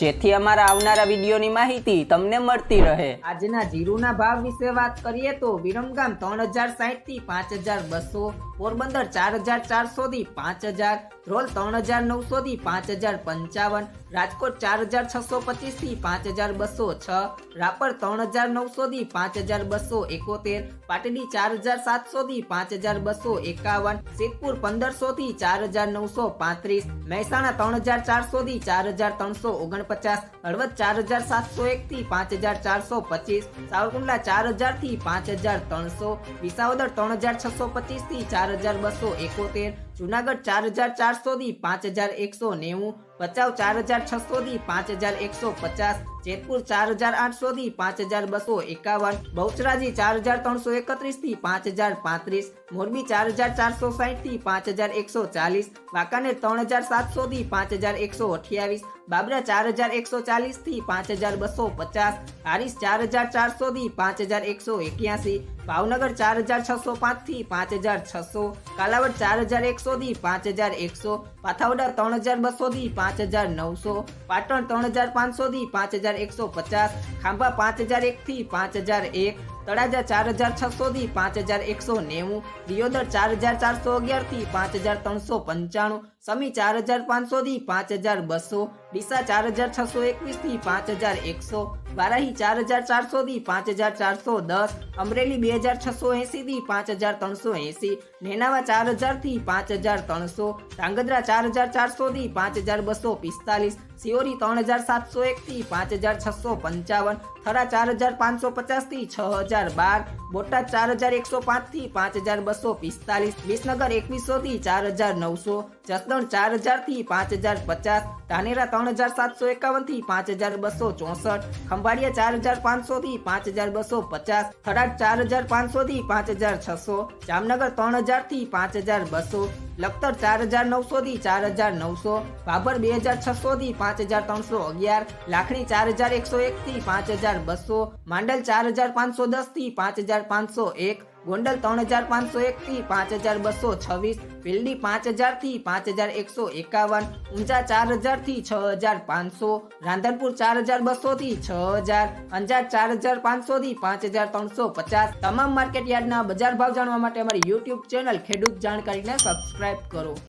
જેથી અમારા આવનારા વિડીયોની માહિતી તમને મળતી રહે. આજના જીરુના ભાવ વિશે વાત કરીએ તો વિરમગામ ત્રણ હજાર સાહીઠથી પાંચ હજાર બસો, પોરબંદર ચાર હજાર ચારસો થી પાંચ હજાર, ધ્રોલ ત્રણ હજાર નવસો થી પાંચ હજાર પંચાવન, રાજકોટ ચાર હજાર છસો પચીસથી પાંચ હજાર બસો છ, રાપર ત્રણ હજાર નવસો થી પાંચ હજાર બસો એકોતેર, પાટડી ચાર હજાર સાતસો થી પાંચ હજાર બસો એકાવન, સિદ્ધપુર પંદરસો થી ચાર હજાર નવસો પાંત્રીસ, મહેસાણા ત્રણ હજાર ચારસો થી ચાર હજાર ત્રણસો ઓગણપચાસ હળવદ ચાર હજાર સાતસો એક થી પાંચ હજાર ચારસો પચીસ, સાવરકુંડલા ચાર હજારથી પાંચ હજાર ત્રણસો, વિસાવદર ત્રણ હજાર છસો પચીસથી ચાર હજાર બસો એકોતેર જુનાગઢ ચાર હજાર ચારસો થી પાંચ હજાર એકસો નેવું, ભચાઉ ચાર હજાર છસો થી પાંચ હજાર એકસો પચાસ, જેતપુર ચાર હજાર આઠસો થી પાંચ હજાર બસો એકાવન, બહુચરાજી ચાર હજાર ત્રણસો એકત્રીસથી પાંચ હજાર પાંત્રીસ, મોરબી ચાર હજાર ચારસો સાહીઠથી પાંચ હજાર એકસો ચાલીસ, વાંકાનેર ત્રણ હજાર સાતસો થી પાંચ હજાર એકસો અઠ્યાવીસ, બાબરા ચાર હજાર એકસો ચાલીસથી પાંચ હજાર બસો પચાસ, હારીસ ચાર હજાર ચારસો થી પાંચ હજાર એકસો એક્યાસી ભાવનગર ચાર હજાર છસો પાંચથી પાંચ હજાર છસો, કાલાવડ ચાર હજાર એકસો થી પાંચ હજાર એકસો, પાથાવડા ત્રણ હજાર બસો થી પાંચ હજાર નવસો, પાટણ ત્રણ હજાર પાંચસો થી પાંચ હજાર એકસો પચાસ, ખાંભા પાંચ હજાર એક થી પાંચ હજાર એક તળાજા ચાર હજાર છસો થી પાંચ હજાર એકસો નેવું, દિયોદર ચાર હજાર ચારસો અગિયારથી પાંચ હજાર ત્રણસો પંચાણું, સમી ચાર હજાર પાંચસો થી પાંચ હજાર બસો, ડીસા ચાર હજાર છસો એકવીસથી પાંચ હજાર એકસો, બારાહી ચાર હજાર ચારસો થી પાંચ હજાર ચારસો દસ, અમરેલી બે હજાર છસો એસી થી પાંચ હજાર ત્રણસો એસી, નેનાવા ચાર હજારથી પાંચ હજાર ત્રણસો, ધાંગધ્રા ચાર હજાર ચારસો થી પાંચ હજાર બસો પિસ્તાલીસ સિયોરી ત્રણ હજાર સાતસો એક થી પાંચ હજાર છસો પંચાવન, થરા ચાર હજાર પાંચસો પચાસથી છ હજાર બાર, બોટાદ ચાર હજાર એકસો પાંચથી પાંચ હજાર બસો પિસ્તાલીસ, વિસનગર એકવીસો થી ચાર હજાર નવસો, જસદણ ચાર હજારથી પાંચ હજાર પચાસ, ધાનેરા ત્રણ હજાર સાતસો એકાવનથી પાંચ હજાર બસો ચોસઠ, ખંભાળિયા ચાર હજાર પાંચસો થી પાંચ હજાર બસો પચાસ, થરાદ ચાર હજાર પાંચસો થી પાંચ હજાર છસો, જામનગર ત્રણ હજારથી પાંચ હજાર બસો, લખતર ચાર હજાર નવસો થી ચાર હજાર નવસો ભાભર બે હજાર છસો થી પાંચ હજાર ત્રણસો અગિયાર, લાખણી ચાર હજાર એકસો એક થી પાંચ હજાર બસો, માંડલ ચાર હજાર પાંચસો દસથી પાંચ હજાર પાંચસો એક, ગોંડલ ત્રણ હજાર પાંચસો એક થી પાંચ હજાર બસો છવ્વીસ ભીલડી પાંચ હજારથી પાંચ હજાર એકસો એકાવન, ઊંઝા ચાર હજારથી છ હજાર પાંચસો, રાંધનપુર ચાર હજાર બસો થી છ હજાર, અંજાર ચાર હજાર પાંચસો થી પાંચ હજાર ત્રણસો પચાસ. તમામ માર્કેટ યાર્ડના બજાર ભાવ જાણવા માટે અમારી યુટ્યુબ ચેનલ ખેડૂત જાણકારીને સબસ્ક્રાઇબ કરો.